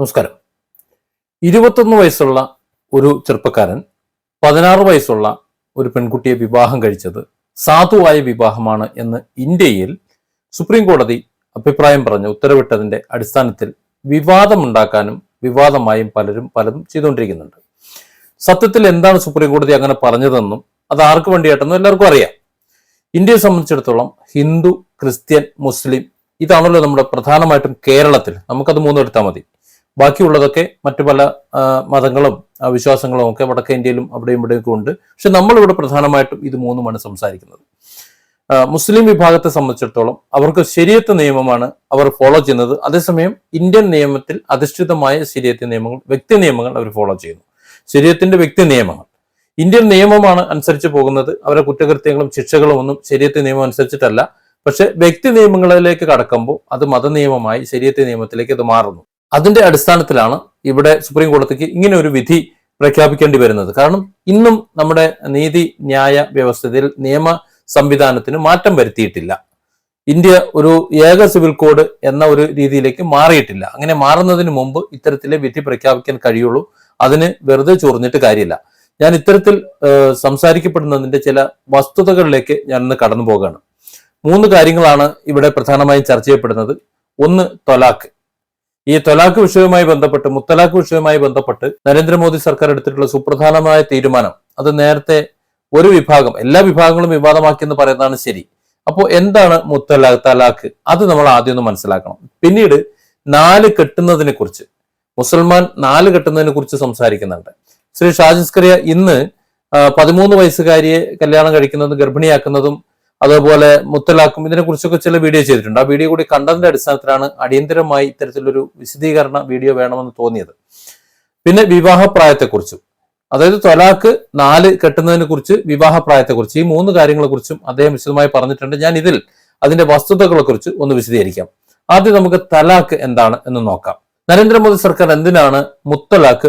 നമസ്കാരം. ഇരുപത്തൊന്ന് വയസ്സുള്ള ഒരു ചെറുപ്പക്കാരൻ പതിനാറ് വയസ്സുള്ള ഒരു പെൺകുട്ടിയെ വിവാഹം കഴിച്ചത് സാധുവായ വിവാഹമാണ് എന്ന് ഇന്ത്യയിൽ സുപ്രീം കോടതി അഭിപ്രായം പറഞ്ഞ് ഉത്തരവിട്ടതിന്റെ അടിസ്ഥാനത്തിൽ വിവാദമുണ്ടാക്കാനും വിവാദമായും പലരും പലതും ചെയ്തുകൊണ്ടിരിക്കുന്നുണ്ട്. സത്യത്തിൽ എന്താണ് സുപ്രീം കോടതി അങ്ങനെ പറഞ്ഞതെന്നും അത് ആർക്ക് വേണ്ടിയായിട്ടെന്നും എല്ലാവർക്കും അറിയാം. ഇന്ത്യയെ സംബന്ധിച്ചിടത്തോളം ഹിന്ദു ക്രിസ്ത്യൻ മുസ്ലിം ഇതാണല്ലോ നമ്മുടെ പ്രധാനമായിട്ടും കേരളത്തിൽ. നമുക്കത് മൂന്നെടുത്താൽ മതി. ബാക്കിയുള്ളതൊക്കെ മറ്റു പല മതങ്ങളും വിശ്വാസങ്ങളും ഒക്കെ വടക്കേ ഇന്ത്യയിലും അവിടെയും ഇവിടെയൊക്കെ ഉണ്ട്. പക്ഷെ നമ്മളിവിടെ പ്രധാനമായിട്ടും ഇത് മൂന്നുമാണ് സംസാരിക്കുന്നത്. മുസ്ലിം വിഭാഗത്തെ സംബന്ധിച്ചിടത്തോളം അവർക്ക് ശരിയത്ത് നിയമമാണ് അവർ ഫോളോ ചെയ്യുന്നത്. അതേസമയം ഇന്ത്യൻ നിയമത്തിൽ അധിഷ്ഠിതമായ ശരിയത്ത് നിയമങ്ങൾ വ്യക്തി നിയമങ്ങൾ അവർ ഫോളോ ചെയ്യുന്നു. ശരീരത്തിന്റെ വ്യക്തി നിയമങ്ങൾ. ഇന്ത്യൻ നിയമമാണ് അനുസരിച്ച് പോകുന്നത്. അവരുടെ കുറ്റകൃത്യങ്ങളും ശിക്ഷകളും ഒന്നും ശരീരത്തെ നിയമം അനുസരിച്ചിട്ടല്ല. പക്ഷെ വ്യക്തി നിയമങ്ങളിലേക്ക് കടക്കുമ്പോൾ അത് മതനിയമമായി ശരീരത്തെ നിയമത്തിലേക്ക് അത് മാറുന്നു. അതിന്റെ അടിസ്ഥാനത്തിലാണ് ഇവിടെ സുപ്രീം കോടതിക്ക് ഇങ്ങനെ ഒരു വിധി പ്രഖ്യാപിക്കേണ്ടി വരുന്നത്. കാരണം ഇന്നും നമ്മുടെ നീതി ന്യായ വ്യവസ്ഥയിൽ നിയമ സംവിധാനത്തിന് മാറ്റം വരുത്തിയിട്ടില്ല. ഇന്ത്യ ഒരു ഏക സിവിൽ കോഡ് എന്ന ഒരു രീതിയിലേക്ക് മാറിയിട്ടില്ല. അങ്ങനെ മാറുന്നതിന് മുമ്പ് ഇത്തരത്തിലെ വിധി പ്രഖ്യാപിക്കാൻ കഴിയുള്ളൂ. അതിന് വെറുതെ ചൊറിഞ്ഞിട്ട് കാര്യമില്ല. ഞാൻ ഇത്തരത്തിൽ സംസാരിക്കപ്പെടുന്നതിന്റെ ചില വസ്തുതകളിലേക്ക് ഞാൻ ഇന്ന് കടന്നു പോകുകയാണ് മൂന്ന് കാര്യങ്ങളാണ് ഇവിടെ പ്രധാനമായും ചർച്ച ചെയ്യപ്പെടുന്നത്. ഒന്ന് തൊലാഖ് ഈ തൊലാഖ് വിഷയവുമായി ബന്ധപ്പെട്ട് മുത്തലാഖ് വിഷയവുമായി ബന്ധപ്പെട്ട് നരേന്ദ്രമോദി സർക്കാർ എടുത്തിട്ടുള്ള സുപ്രധാനമായ തീരുമാനം. അത് നേരത്തെ ഒരു വിഭാഗം എല്ലാ വിഭാഗങ്ങളും വിവാദമാക്കിയെന്ന് പറയുന്നതാണ് ശരി. അപ്പോൾ എന്താണ് മുത്തലാഖ് തലാഖ്? അത് നമ്മൾ ആദ്യം ഒന്ന് മനസ്സിലാക്കണം. പിന്നീട് നാല് കെട്ടുന്നതിനെ കുറിച്ച്. മുസൽമാൻ നാല് കെട്ടുന്നതിനെ കുറിച്ച് സംസാരിക്കുന്നുണ്ട്. ശ്രീ ഷാജിസ്കറിയ ഇന്ന് പതിമൂന്ന് വയസ്സുകാരിയെ കല്യാണം കഴിക്കുന്നതും ഗർഭിണിയാക്കുന്നതും അതുപോലെ മുത്തലാക്കും ഇതിനെ കുറിച്ചൊക്കെ ചില വീഡിയോ ചെയ്തിട്ടുണ്ട്. ആ വീഡിയോ കൂടി കണ്ടതിന്റെ അടിസ്ഥാനത്തിലാണ് അടിയന്തരമായി ഇത്തരത്തിലൊരു വിശദീകരണ വീഡിയോ വേണമെന്ന് തോന്നിയത്. പിന്നെ വിവാഹപ്രായത്തെക്കുറിച്ചും അതായത് തൊലാക്ക് നാല് കെട്ടുന്നതിനെ കുറിച്ച് വിവാഹപ്രായത്തെക്കുറിച്ച് ഈ മൂന്ന് കാര്യങ്ങളെക്കുറിച്ചും അദ്ദേഹം വിശദമായി പറഞ്ഞിട്ടുണ്ട്. ഞാൻ ഇതിൽ അതിന്റെ വസ്തുതകളെക്കുറിച്ച് ഒന്ന് വിശദീകരിക്കാം. ആദ്യം നമുക്ക് തലാക്ക് എന്താണ് എന്ന് നോക്കാം. നരേന്ദ്രമോദി സർക്കാർ എന്തിനാണ് മുത്തലാക്ക്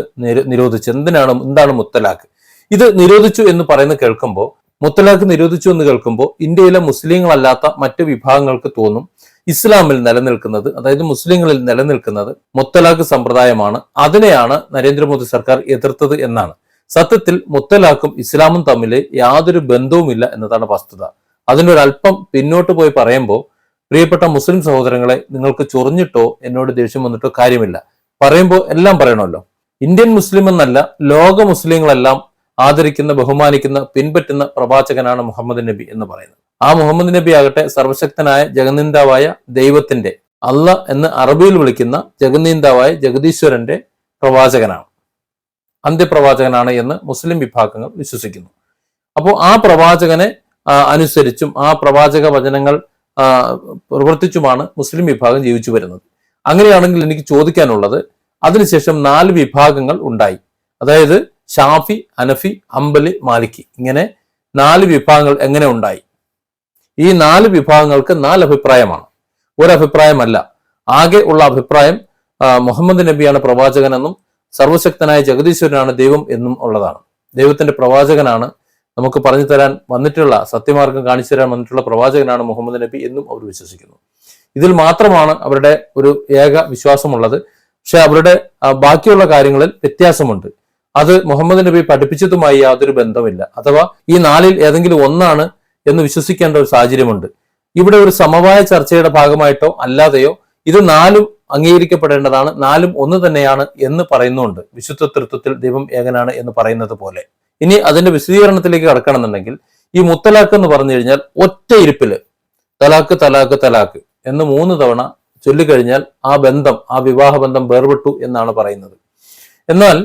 നിരോധിച്ചത്? എന്തിനാണ് എന്താണ് മുത്തലാക്ക് ഇത് നിരോധിച്ചു എന്ന് പറയുന്നത് കേൾക്കുമ്പോൾ മുത്തലാഖ് നിരോധിച്ചു എന്ന് കേൾക്കുമ്പോൾ ഇന്ത്യയിലെ മുസ്ലിങ്ങളല്ലാത്ത മറ്റു വിഭാഗങ്ങൾക്ക് തോന്നും ഇസ്ലാമിൽ നിലനിൽക്കുന്നത് അതായത് മുസ്ലിങ്ങളിൽ നിലനിൽക്കുന്നത് മുത്തലാഖ് സമ്പ്രദായമാണ്. അതിനെയാണ് നരേന്ദ്രമോദി സർക്കാർ എതിർത്തത് എന്നാണ്. സത്യത്തിൽ മുത്തലാഖും ഇസ്ലാമും തമ്മിൽ യാതൊരു ബന്ധവുമില്ല എന്നതാണ് വസ്തുത. അതിനൊരല്പം പിന്നോട്ട് പോയി പറയുമ്പോൾ പ്രിയപ്പെട്ട മുസ്ലിം സഹോദരങ്ങളെ നിങ്ങൾക്ക് ചൊറിഞ്ഞിട്ടോ എന്നോട് ദേഷ്യം വന്നിട്ടോ കാര്യമില്ല. പറയുമ്പോൾ എല്ലാം പറയണമല്ലോ. ഇന്ത്യൻ മുസ്ലിം എന്നല്ല ലോക മുസ്ലിങ്ങളെല്ലാം ആദരിക്കുന്ന ബഹുമാനിക്കുന്ന പിൻപറ്റുന്ന പ്രവാചകനാണ് മുഹമ്മദ് നബി എന്ന് പറയുന്നത്. ആ മുഹമ്മദ് നബി ആകട്ടെ സർവശക്തനായ ജഗന്നിന്ദാവായ ദൈവത്തിന്റെ അല്ല എന്ന് അറബിയിൽ വിളിക്കുന്ന ജഗന്നിന്ദാവായ ജഗദീശ്വരന്റെ പ്രവാചകനാണ്. അന്ത്യപ്രവാചകനാണ് എന്ന് മുസ്ലിം വിഭാഗങ്ങൾ വിശ്വസിക്കുന്നു. അപ്പോൾ ആ പ്രവാചകനെ അനുസരിച്ചും ആ പ്രവാചക വചനങ്ങൾ പ്രവർത്തിച്ചുമാണ് മുസ്ലിം വിഭാഗം ജീവിച്ചു വരുന്നത്. അങ്ങനെയാണെങ്കിൽ എനിക്ക് ചോദിക്കാനുള്ളത് അതിനുശേഷം നാല് വിഭാഗങ്ങൾ ഉണ്ടായി. അതായത് ഷാഫി അനഫി അമ്പലി മാലിക്കി ഇങ്ങനെ നാല് വിഭാഗങ്ങൾ എങ്ങനെ ഉണ്ടായി? ഈ നാല് വിഭാഗങ്ങൾക്ക് നാല് അഭിപ്രായമാണ്. ഒരഭിപ്രായമല്ല. ആകെ ഉള്ള അഭിപ്രായം മുഹമ്മദ് നബിയാണ് പ്രവാചകനെന്നും സർവശക്തനായ ജഗദീശ്വരനാണ് ദൈവം എന്നും ഉള്ളതാണ്. ദൈവത്തിന്റെ പ്രവാചകനാണ് നമുക്ക് പറഞ്ഞു തരാൻ വന്നിട്ടുള്ള സത്യമാർഗം കാണിച്ചു തരാൻ വന്നിട്ടുള്ള പ്രവാചകനാണ് മുഹമ്മദ് നബി എന്നും അവർ വിശ്വസിക്കുന്നു. ഇതിൽ മാത്രമാണ് അവരുടെ ഒരു ഏക വിശ്വാസമുള്ളത്. പക്ഷെ അവരുടെ ബാക്കിയുള്ള കാര്യങ്ങളിൽ വ്യത്യാസമുണ്ട്. അത് മുഹമ്മദ് നബി പഠിപ്പിച്ചതുമായി യാതൊരു ബന്ധമില്ല. അഥവാ ഈ നാലിൽ ഏതെങ്കിലും ഒന്നാണ് എന്ന് വിശ്വസിക്കേണ്ട ഒരു സാഹചര്യമുണ്ട്. ഇവിടെ ഒരു സമവായ ചർച്ചയുടെ ഭാഗമായിട്ടോ അല്ലാതെയോ ഇത് നാലും അംഗീകരിക്കപ്പെടേണ്ടതാണ് നാലും ഒന്ന് തന്നെയാണ് എന്ന് പറയുന്നുണ്ട്. വിശുദ്ധ തൃത്വത്തിൽ ദൈവം ഏകനാണ് എന്ന് പറയുന്നത് പോലെ. ഇനി അതിന്റെ വിശദീകരണത്തിലേക്ക് കടക്കണമെന്നുണ്ടെങ്കിൽ ഈ മുത്തലാഖ് എന്ന് പറഞ്ഞു കഴിഞ്ഞാൽ ഒറ്റ ഇരിപ്പിൽ തലാക്ക് തലാക്ക് തലാക്ക് എന്ന് മൂന്ന് തവണ ചൊല്ലിക്കഴിഞ്ഞാൽ ആ ബന്ധം ആ വിവാഹ ബന്ധം വേർപെട്ടു എന്നാണ് പറയുന്നത്. എന്നാൽ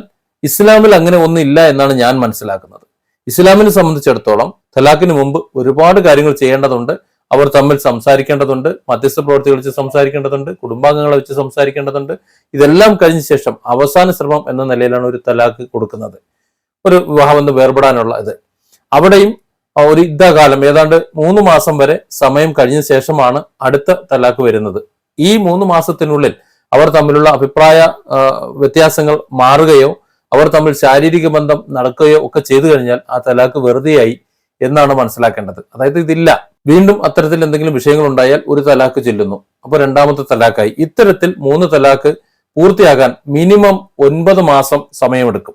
ഇസ്ലാമിൽ അങ്ങനെ ഒന്നില്ല എന്നാണ് ഞാൻ മനസ്സിലാക്കുന്നത്. ഇസ്ലാമിനെ സംബന്ധിച്ചിടത്തോളം തലാഖിന് മുമ്പ് ഒരുപാട് കാര്യങ്ങൾ ചെയ്യേണ്ടതുണ്ട്. അവർ തമ്മിൽ സംസാരിക്കേണ്ടതുണ്ട്. മധ്യസ്ഥ പ്രവർത്തികൾ വെച്ച് സംസാരിക്കേണ്ടതുണ്ട്. കുടുംബാംഗങ്ങളെ വെച്ച് സംസാരിക്കേണ്ടതുണ്ട്. ഇതെല്ലാം കഴിഞ്ഞ ശേഷം അവസാന ശ്രമം എന്ന നിലയിലാണ് ഒരു തലാഖ് കൊടുക്കുന്നത്. ഒരു വിവാഹം വിവാഹബന്ധം വേർപെടാനുള്ള ഇത്. അവിടെയും ഒരു യുദ്ധകാലം ഏതാണ്ട് മൂന്ന് മാസം വരെ സമയം കഴിഞ്ഞ ശേഷമാണ് അടുത്ത തലാഖ് വരുന്നത്. ഈ മൂന്ന് മാസത്തിനുള്ളിൽ അവർ തമ്മിലുള്ള അഭിപ്രായ വ്യത്യാസങ്ങൾ മാറുകയോ അവർ തമ്മിൽ ശാരീരിക ബന്ധം നടക്കുകയോ ഒക്കെ ചെയ്തു കഴിഞ്ഞാൽ ആ തലാക്ക് വെറുതെയായി എന്നാണ് മനസ്സിലാക്കേണ്ടത്. അതായത് ഇതില്ല. വീണ്ടും അത്തരത്തിൽ എന്തെങ്കിലും വിഷയങ്ങൾ ഉണ്ടായാൽ ഒരു തലാക്ക് ചെല്ലുന്നു. അപ്പൊ രണ്ടാമത്തെ തലാക്കായി. ഇത്തരത്തിൽ മൂന്ന് തലാക്ക് പൂർത്തിയാകാൻ മിനിമം ഒൻപത് മാസം സമയമെടുക്കും.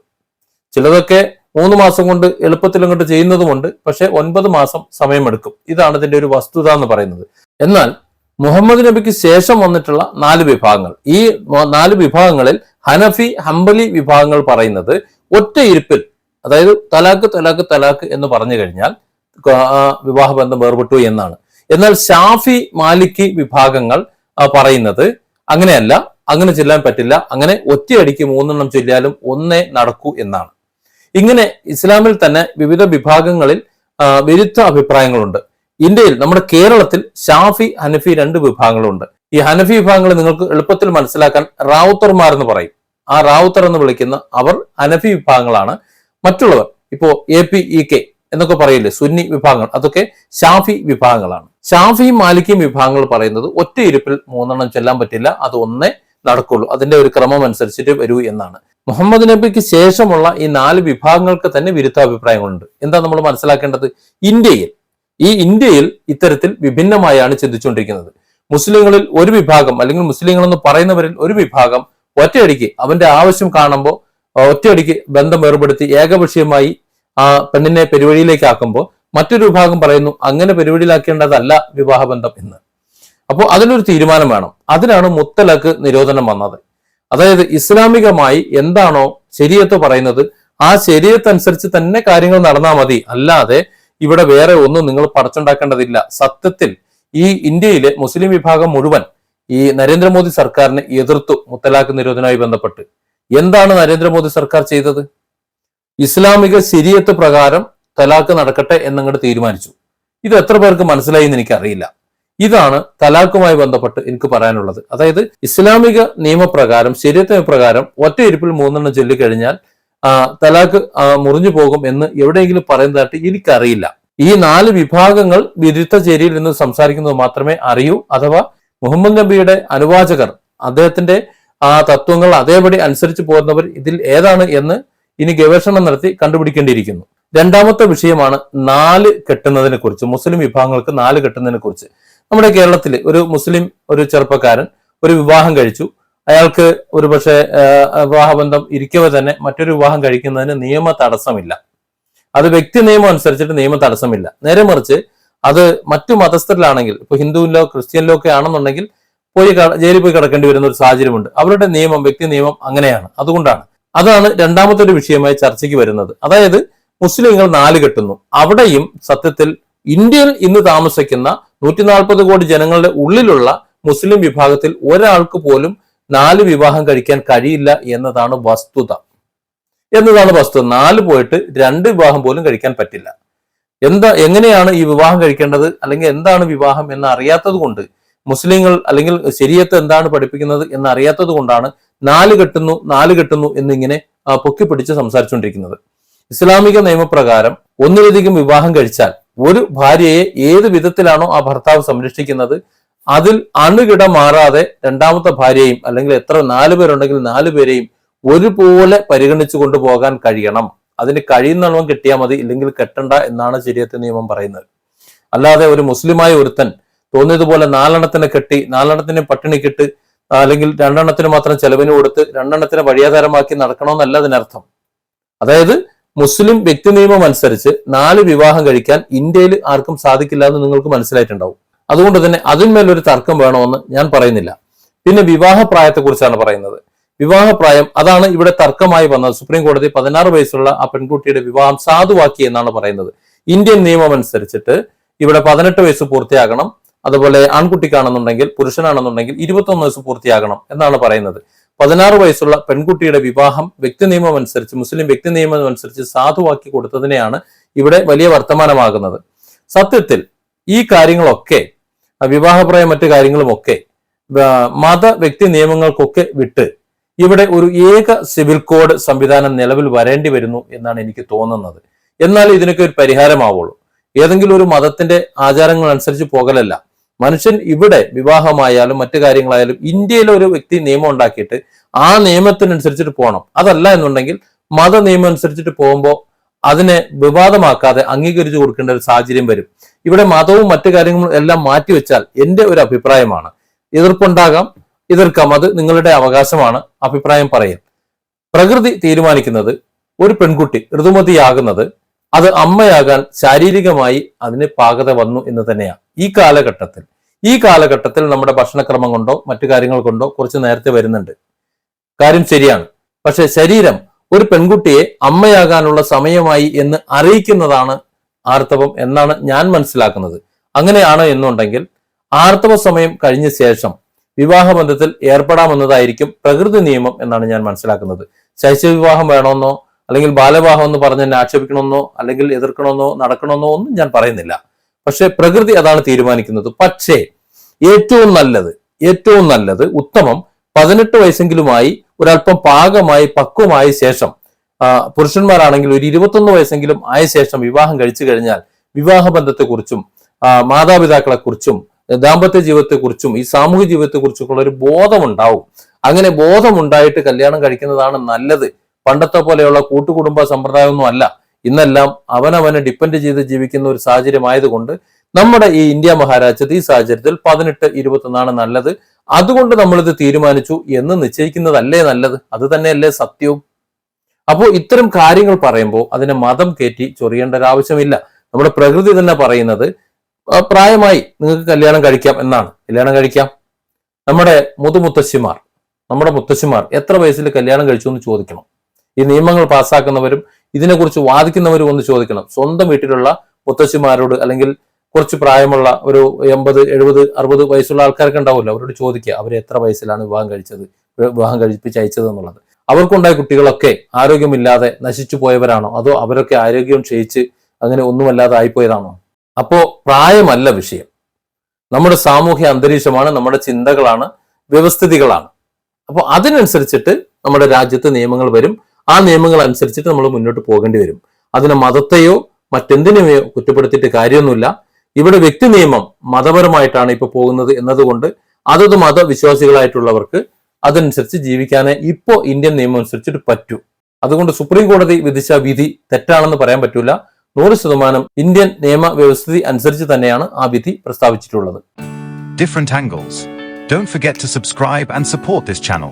ചിലതൊക്കെ മൂന്ന് മാസം കൊണ്ട് എളുപ്പത്തിൽ അങ്ങോട്ട് ചെയ്യുന്നതുമുണ്ട്. പക്ഷെ ഒൻപത് മാസം സമയമെടുക്കും. ഇതാണ് ഇതിന്റെ ഒരു വസ്തുത എന്ന് പറയുന്നത്. എന്നാൽ മുഹമ്മദ് നബിക്ക് ശേഷം വന്നിട്ടുള്ള നാല് വിഭാഗങ്ങൾ. ഈ നാല് വിഭാഗങ്ങളിൽ ഹനഫി ഹംബലി വിഭാഗങ്ങൾ പറയുന്നത് ഒറ്റ ഇരിപ്പിൽ അതായത് തലാക്ക് തലാക്ക് തലാക്ക് എന്ന് പറഞ്ഞു കഴിഞ്ഞാൽ വിവാഹബന്ധം വേർപെട്ടു എന്നാണ്. എന്നാൽ ഷാഫി മാലിക്കി വിഭാഗങ്ങൾ പറയുന്നത് അങ്ങനെയല്ല അങ്ങനെ ചെല്ലാൻ പറ്റില്ല അങ്ങനെ ഒറ്റയടിക്ക് മൂന്നെണ്ണം ചൊല്ലിയാലും ഒന്നേ നടക്കൂ എന്നാണ്. ഇങ്ങനെ ഇസ്ലാമിൽ തന്നെ വിവിധ വിഭാഗങ്ങളിൽ വിരുദ്ധ അഭിപ്രായങ്ങളുണ്ട്. ഇന്ത്യയിൽ നമ്മുടെ കേരളത്തിൽ ഷാഫി ഹനഫി രണ്ട് വിഭാഗങ്ങളുണ്ട്. ഈ ഹനഫി വിഭാഗങ്ങൾ നിങ്ങൾക്ക് എളുപ്പത്തിൽ മനസ്സിലാക്കാൻ റാവുത്തർമാർ എന്ന് പറയും. ആ റാവുത്തർ എന്ന് വിളിക്കുന്ന അവർ ഹനഫി വിഭാഗങ്ങളാണ്. മറ്റുള്ളവർ ഇപ്പോ എ പി ഇ കെ എന്നൊക്കെ പറയില്ലേ സുന്നി വിഭാഗങ്ങൾ അതൊക്കെ ഷാഫി വിഭാഗങ്ങളാണ്. ഷാഫിയും മാലിക്കിയും വിഭാഗങ്ങൾ പറയുന്നത് ഒറ്റ ഇരുപ്പിൽ മൂന്നെണ്ണം ചെല്ലാൻ പറ്റില്ല അത് ഒന്നേ നടക്കുള്ളൂ. അതിന്റെ ഒരു ക്രമം അനുസരിച്ചിട്ട് വരൂ എന്നാണ്. മുഹമ്മദ് നബിക്ക് ശേഷമുള്ള ഈ നാല് വിഭാഗങ്ങൾക്ക് തന്നെ വിരുദ്ധാഭിപ്രായങ്ങളുണ്ട്. എന്താ നമ്മൾ മനസ്സിലാക്കേണ്ടത്? ഇന്ത്യയിൽ ഈ ഇന്ത്യയിൽ ഇത്തരത്തിൽ വിഭിന്നമായാണ് ചിന്തിച്ചുകൊണ്ടിരിക്കുന്നത്. മുസ്ലിങ്ങളിൽ ഒരു വിഭാഗം അല്ലെങ്കിൽ മുസ്ലിങ്ങൾ എന്ന് പറയുന്നവരിൽ ഒരു വിഭാഗം ഒറ്റയടിക്ക് അവന്റെ ആവശ്യം കാണുമ്പോൾ ഒറ്റയടിക്ക് ബന്ധം ഏർപ്പെടുത്തി ഏകപക്ഷീയമായി ആ പെണ്ണിനെ പെരുവഴിയിലേക്ക് ആക്കുമ്പോൾ മറ്റൊരു വിഭാഗം പറയുന്നു അങ്ങനെ പെരുവഴിയിലാക്കേണ്ടതല്ല വിവാഹബന്ധം എന്ന്. അപ്പോൾ അതിനൊരു തീരുമാനം വേണം. അതിനാണ് മുത്തലക്ക് നിരോധനം വന്നത്. അതായത് ഇസ്ലാമികമായി എന്താണോ ശരിയത്ത് പറയുന്നത് ആ ശരീരത്തനുസരിച്ച് തന്നെ കാര്യങ്ങൾ നടന്നാൽ മതി. അല്ലാതെ ഇവിടെ വേറെ ഒന്നും നിങ്ങൾ പടച്ചുണ്ടാക്കേണ്ടതില്ല സത്യത്തിൽ ഈ ഇന്ത്യയിലെ മുസ്ലിം വിഭാഗം മുഴുവൻ ഈ നരേന്ദ്രമോദി സർക്കാരിനെ എതിർത്തു മുത്തലാഖ് നിരോധനവുമായി ബന്ധപ്പെട്ട്. എന്താണ് നരേന്ദ്രമോദി സർക്കാർ ചെയ്തത്? ഇസ്ലാമിക ശരിയത്ത് പ്രകാരം തലാഖ് നടക്കട്ടെ എന്നങ്ങോട്ട് തീരുമാനിച്ചു. ഇത് എത്ര പേർക്ക് മനസ്സിലായി എന്ന് എനിക്കറിയില്ല. ഇതാണ് തലാഖുമായി ബന്ധപ്പെട്ട് എനിക്ക് പറയാനുള്ളത്. അതായത് ഇസ്ലാമിക നിയമപ്രകാരം ശരീരത്തിന് പ്രകാരം ഒറ്റയിരുപ്പിൽ മൂന്നെണ്ണം ചൊല്ലിക്കഴിഞ്ഞാൽ തലാഖ് മുറിഞ്ഞു പോകും എന്ന് എവിടെയെങ്കിലും പറയുന്നതായിട്ട് എനിക്കറിയില്ല. ഈ നാല് വിഭാഗങ്ങൾ വിരുദ്ധ ചേരിയിൽ നിന്ന് സംസാരിക്കുന്നത് മാത്രമേ അറിയൂ. അഥവാ മുഹമ്മദ് നബിയുടെ അനുവാചകർ അദ്ദേഹത്തിന്റെ ആ തത്വങ്ങൾ അതേപടി അനുസരിച്ച് പോകുന്നവർ ഇതിൽ ഏതാണ് എന്ന് ഇനി ഗവേഷണം നടത്തി കണ്ടുപിടിക്കേണ്ടിയിരിക്കുന്നു. രണ്ടാമത്തെ വിഷയമാണ് നാല് കെട്ടുന്നതിനെ കുറിച്ച് മുസ്ലിം വിഭാഗങ്ങൾക്ക് നാല് കെട്ടുന്നതിനെ കുറിച്ച് നമ്മുടെ കേരളത്തിൽ ഒരു മുസ്ലിം ഒരു ചെറുപ്പക്കാരൻ ഒരു വിവാഹം കഴിച്ചു. അയാൾക്ക് ഒരു പക്ഷേ വിവാഹബന്ധം ഇരിക്കവ തന്നെ മറ്റൊരു വിവാഹം കഴിക്കുന്നതിന് നിയമ തടസ്സമില്ല. അത് വ്യക്തി നിയമം അനുസരിച്ചിട്ട് നിയമ തടസ്സമില്ല. നേരെ മറിച്ച് അത് മറ്റു മതസ്ഥരിലാണെങ്കിൽ ഇപ്പൊ ഹിന്ദുവിലോ ക്രിസ്ത്യനിലോ ഒക്കെ ആണെന്നുണ്ടെങ്കിൽ പോയി ജയിലിൽ പോയി കിടക്കേണ്ടി വരുന്ന ഒരു സാഹചര്യമുണ്ട്. അവരുടെ നിയമം വ്യക്തി നിയമം അങ്ങനെയാണ്. അതുകൊണ്ടാണ്. അതാണ് രണ്ടാമത്തെ ഒരു വിഷയമായി ചർച്ചയ്ക്ക് വരുന്നത്. അതായത് മുസ്ലിങ്ങൾ നാല് കെട്ടുന്നു. അവിടെയും സത്യത്തിൽ ഇന്ത്യയിൽ ഇന്ന് താമസിക്കുന്ന നൂറ്റി നാൽപ്പത് കോടി ജനങ്ങളുടെ ഉള്ളിലുള്ള മുസ്ലിം വിഭാഗത്തിൽ ഒരാൾക്ക് പോലും നാല് വിവാഹം കഴിക്കാൻ കഴിയില്ല എന്നതാണ് വസ്തുത. എന്നതാണ് വസ്തുത. നാല് പോയിട്ട് രണ്ട് വിവാഹം പോലും കഴിക്കാൻ പറ്റില്ല. എന്താ എങ്ങനെയാണ് ഈ വിവാഹം കഴിക്കേണ്ടത്? അല്ലെങ്കിൽ എന്താണ് വിവാഹം എന്ന് അറിയാത്തത് കൊണ്ട് മുസ്ലിങ്ങൾ അല്ലെങ്കിൽ ശരീരത്ത് എന്താണ് പഠിപ്പിക്കുന്നത് എന്ന് അറിയാത്തത് കൊണ്ടാണ് നാല് കെട്ടുന്നു നാല് കെട്ടുന്നു എന്നിങ്ങനെ പൊക്കി പിടിച്ച് സംസാരിച്ചുകൊണ്ടിരിക്കുന്നത്. ഇസ്ലാമിക നിയമപ്രകാരം ഒന്നിലധികം വിവാഹം കഴിച്ചാൽ ഒരു ഭാര്യയെ ഏത് വിധത്തിലാണോ ആ ഭർത്താവ് സംരക്ഷിക്കുന്നത് അതിൽ അണുകിട മാറാതെ രണ്ടാമത്തെ ഭാര്യയും അല്ലെങ്കിൽ എത്ര നാല് പേരുണ്ടെങ്കിൽ നാല് പേരെയും ഒരുപോലെ പരിഗണിച്ചു കൊണ്ടുപോകാൻ കഴിയണം. അതിന് കഴിയുന്നളവം കിട്ടിയാൽ മതി ഇല്ലെങ്കിൽ കെട്ടണ്ട എന്നാണ് ശരീരത്തെ നിയമം പറയുന്നത്. അല്ലാതെ ഒരു മുസ്ലിമായ ഒരുത്തൻ തോന്നിയതുപോലെ നാലെണ്ണത്തിനെ കെട്ടി നാലെണ്ണത്തിന് പട്ടിണി കിട്ട് അല്ലെങ്കിൽ രണ്ടെണ്ണത്തിന് മാത്രം ചെലവിന് കൊടുത്ത് രണ്ടെണ്ണത്തിനെ വഴിയാധാരമാക്കി നടക്കണമെന്നല്ല അതിനർത്ഥം. അതായത് മുസ്ലിം വ്യക്തി നിയമം അനുസരിച്ച് നാല് വിവാഹം കഴിക്കാൻ ഇന്ത്യയിൽ ആർക്കും സാധിക്കില്ല എന്ന് നിങ്ങൾക്ക് മനസ്സിലായിട്ടുണ്ടാവും. അതുകൊണ്ട് തന്നെ അതിന്മേലൊരു തർക്കം വേണമെന്ന് ഞാൻ പറയുന്നില്ല. പിന്നെ വിവാഹപ്രായത്തെക്കുറിച്ചാണ് പറയുന്നത്. വിവാഹപ്രായം അതാണ് ഇവിടെ തർക്കമായി വന്നത്. സുപ്രീം കോടതി പതിനാറ് വയസ്സുള്ള ആ പെൺകുട്ടിയുടെ വിവാഹം സാധുവാക്കി എന്നാണ് പറയുന്നത്. ഇന്ത്യൻ നിയമം അനുസരിച്ചിട്ട് ഇവിടെ പതിനെട്ട് വയസ്സ് പൂർത്തിയാകണം. അതുപോലെ ആൺകുട്ടിക്കാണെന്നുണ്ടെങ്കിൽ പുരുഷനാണെന്നുണ്ടെങ്കിൽ ഇരുപത്തൊന്ന് വയസ്സ് പൂർത്തിയാകണം എന്നാണ് പറയുന്നത്. പതിനാറ് വയസ്സുള്ള പെൺകുട്ടിയുടെ വിവാഹം വ്യക്തി നിയമം അനുസരിച്ച് മുസ്ലിം വ്യക്തി നിയമം അനുസരിച്ച് സാധുവാക്കി കൊടുത്തതിനെയാണ് ഇവിടെ വലിയ വർത്തമാനമാകുന്നത്. സത്യത്തിൽ ഈ കാര്യങ്ങളൊക്കെ വിവാഹപ്രായം മറ്റു കാര്യങ്ങളുമൊക്കെ മത വ്യക്തി നിയമങ്ങൾക്കൊക്കെ വിട്ട് ഇവിടെ ഒരു ഏക സിവിൽ കോഡ് സംവിധാനം നിലവിൽ വരേണ്ടി വരുന്നു എന്നാണ് എനിക്ക് തോന്നുന്നത്. എന്നാൽ ഇതിനൊക്കെ ഒരു പരിഹാരമാവുള്ളൂ. ഏതെങ്കിലും ഒരു മതത്തിന്റെ ആചാരങ്ങൾ അനുസരിച്ച് പോകലല്ല. മനുഷ്യൻ ഇവിടെ വിവാഹമായാലും മറ്റു കാര്യങ്ങളായാലും ഇന്ത്യയിലെ ഒരു വ്യക്തി നിയമം ഉണ്ടാക്കിയിട്ട് ആ നിയമത്തിനനുസരിച്ചിട്ട് പോകണം. അതല്ല എന്നുണ്ടെങ്കിൽ മത നിയമം അനുസരിച്ചിട്ട് പോകുമ്പോൾ അതിനെ വിവാദമാക്കാതെ അംഗീകരിച്ചു കൊടുക്കേണ്ട ഒരു സാഹചര്യം വരും. ഇവിടെ മതവും മറ്റു കാര്യങ്ങളും എല്ലാം മാറ്റിവെച്ചാൽ എന്റെ ഒരു അഭിപ്രായമാണ്. എതിർപ്പുണ്ടാകാം എതിർക്കാം. അത് നിങ്ങളുടെ അവകാശമാണ് അഭിപ്രായം പറയാം. പ്രകൃതി തീരുമാനിക്കുന്നത് ഒരു പെൺകുട്ടി ഋതുമതിയാകുന്നത് അത് അമ്മയാകാൻ ശാരീരികമായി അതിന് പാകത വന്നു എന്ന് തന്നെയാണ്. ഈ കാലഘട്ടത്തിൽ ഈ കാലഘട്ടത്തിൽ നമ്മുടെ ഭക്ഷണക്രമം കൊണ്ടോ മറ്റു കാര്യങ്ങൾ കൊണ്ടോ കുറച്ച് നേരത്തെ വരുന്നുണ്ട്. കാര്യം ശരിയാണ്. പക്ഷെ ശരീരം ഒരു പെൺകുട്ടിയെ അമ്മയാകാനുള്ള സമയമായി എന്ന് അറിയിക്കുന്നതാണ് ആർത്തവം എന്നാണ് ഞാൻ മനസ്സിലാക്കുന്നത്. അങ്ങനെയാണ് എന്നുണ്ടെങ്കിൽ ആർത്തവ സമയം കഴിഞ്ഞ ശേഷം വിവാഹബന്ധത്തിൽ ഏർപ്പെടാമെന്നതായിരിക്കും പ്രകൃതി നിയമം എന്നാണ് ഞാൻ മനസ്സിലാക്കുന്നത്. ശൈശവ വിവാഹം വേണമെന്നോ അല്ലെങ്കിൽ ബാലവിവാഹം എന്ന് പറഞ്ഞ് എന്നെ ആക്ഷേപിക്കണമെന്നോ അല്ലെങ്കിൽ എതിർക്കണമെന്നോ നടക്കണമെന്നോ ഒന്നും ഞാൻ പറയുന്നില്ല. പക്ഷെ പ്രകൃതി അതാണ് തീരുമാനിക്കുന്നത്. പക്ഷേ ഏറ്റവും നല്ലത് ഏറ്റവും നല്ലത് ഉത്തമം പതിനെട്ട് വയസ്സെങ്കിലുമായി ഒരല്പം പാകമായി പക്വമായ ശേഷം പുരുഷന്മാരാണെങ്കിൽ ഒരു ഇരുപത്തൊന്ന് വയസ്സെങ്കിലും ആയ ശേഷം വിവാഹം കഴിച്ചു കഴിഞ്ഞാൽ വിവാഹബന്ധത്തെക്കുറിച്ചും മാതാപിതാക്കളെക്കുറിച്ചും ദാമ്പത്യ ജീവിതത്തെക്കുറിച്ചും ഈ സാമൂഹ്യ ജീവിതത്തെക്കുറിച്ചൊക്കെയുള്ള ഒരു ബോധമുണ്ടാവും. അങ്ങനെ ബോധമുണ്ടായിട്ട് കല്യാണം കഴിക്കുന്നതാണ് നല്ലത്. പണ്ടത്തെ പോലെയുള്ള കൂട്ടുകുടുംബ സമ്പ്രദായമൊന്നും അല്ല. ഇന്നെല്ലാം അവനവനെ ഡിപ്പെൻഡ് ചെയ്ത് ജീവിക്കുന്ന ഒരു സാഹചര്യം ആയതുകൊണ്ട് നമ്മുടെ ഈ ഇന്ത്യ മഹാരാജ്യത്ത് ഈ സാഹചര്യത്തിൽ പതിനെട്ട് ഇരുപത്തൊന്നാണ് നല്ലത്. അതുകൊണ്ട് നമ്മളിത് തീരുമാനിച്ചു എന്ന് നിശ്ചയിക്കുന്നതല്ലേ നല്ലത്? അത് തന്നെയല്ലേ സത്യവും? അപ്പോൾ ഇത്തരം കാര്യങ്ങൾ പറയുമ്പോൾ അതിനെ മതം കയറ്റി ചൊറിയേണ്ട ഒരു ആവശ്യമില്ല. നമ്മുടെ പ്രകൃതി തന്നെ പറയുന്നത് പ്രായമായി നിങ്ങൾക്ക് കല്യാണം കഴിക്കാം എന്നാണ്. കല്യാണം കഴിക്കാം. നമ്മുടെ മുതുമുത്തശ്ശിമാർ നമ്മുടെ മുത്തശ്ശിമാർ എത്ര വയസ്സിൽ കല്യാണം കഴിച്ചു എന്ന് ചോദിക്കണം. ഈ നിയമങ്ങൾ പാസ്സാക്കുന്നവരും ഇതിനെക്കുറിച്ച് വാദിക്കുന്നവരും ഒന്ന് ചോദിക്കണം. സ്വന്തം വീട്ടിലുള്ള മുത്തശ്ശിമാരോട് അല്ലെങ്കിൽ കുറച്ച് പ്രായമുള്ള ഒരു എൺപത് എഴുപത് അറുപത് വയസ്സുള്ള ആൾക്കാർക്ക് ഉണ്ടാവുമല്ലോ. അവരോട് ചോദിക്കുക അവർ എത്ര വയസ്സിലാണ് വിവാഹം കഴിച്ചത്? വിവാഹം കഴിപ്പിച്ച് അയച്ചത് എന്നുള്ളത്? അവർക്കുണ്ടായ കുട്ടികളൊക്കെ ആരോഗ്യമില്ലാതെ നശിച്ചു പോയവരാണോ? അതോ അവരൊക്കെ ആരോഗ്യം ക്ഷയിച്ച് അങ്ങനെ ഒന്നുമല്ലാതെ ആയിപ്പോയതാണോ? അപ്പോ പ്രായമല്ല വിഷയം. നമ്മുടെ സാമൂഹ്യ അന്തരീക്ഷമാണ് നമ്മുടെ ചിന്തകളാണ് വ്യവസ്ഥിതികളാണ്. അപ്പോൾ അതിനനുസരിച്ചിട്ട് നമ്മുടെ രാജ്യത്ത് നിയമങ്ങൾ വരും. ആ നിയമങ്ങൾ അനുസരിച്ചിട്ട് നമ്മൾ മുന്നോട്ട് പോകേണ്ടി വരും. അതിനെ മതത്തെയോ മറ്റെന്തിനെയോ കുറ്റപ്പെടുത്തിയിട്ട് കാര്യമൊന്നുമില്ല. ഇവിടെ വ്യക്തി നിയമം മതപരമായിട്ടാണ് ഇപ്പൊ പോകുന്നത് എന്നതുകൊണ്ട് അതത് മതവിശ്വാസികളായിട്ടുള്ളവർക്ക് അതനുസരിച്ച് ജീവിക്കാനേ ഇപ്പോ ഇന്ത്യൻ നിയമം അനുസരിച്ചിട്ട് പറ്റൂ അതുകൊണ്ട് സുപ്രീം കോടതി വിധിച്ച വിധി തെറ്റാണെന്ന് പറയാൻ പറ്റൂല നൂറ് ശതമാനം ഇന്ത്യൻ നിയമ വ്യവസ്ഥിതി അനുസരിച്ച് തന്നെയാണ് ആ വിധി പ്രസ്താവിച്ചിട്ടുള്ളത് different angles. Don't forget to subscribe and support this channel.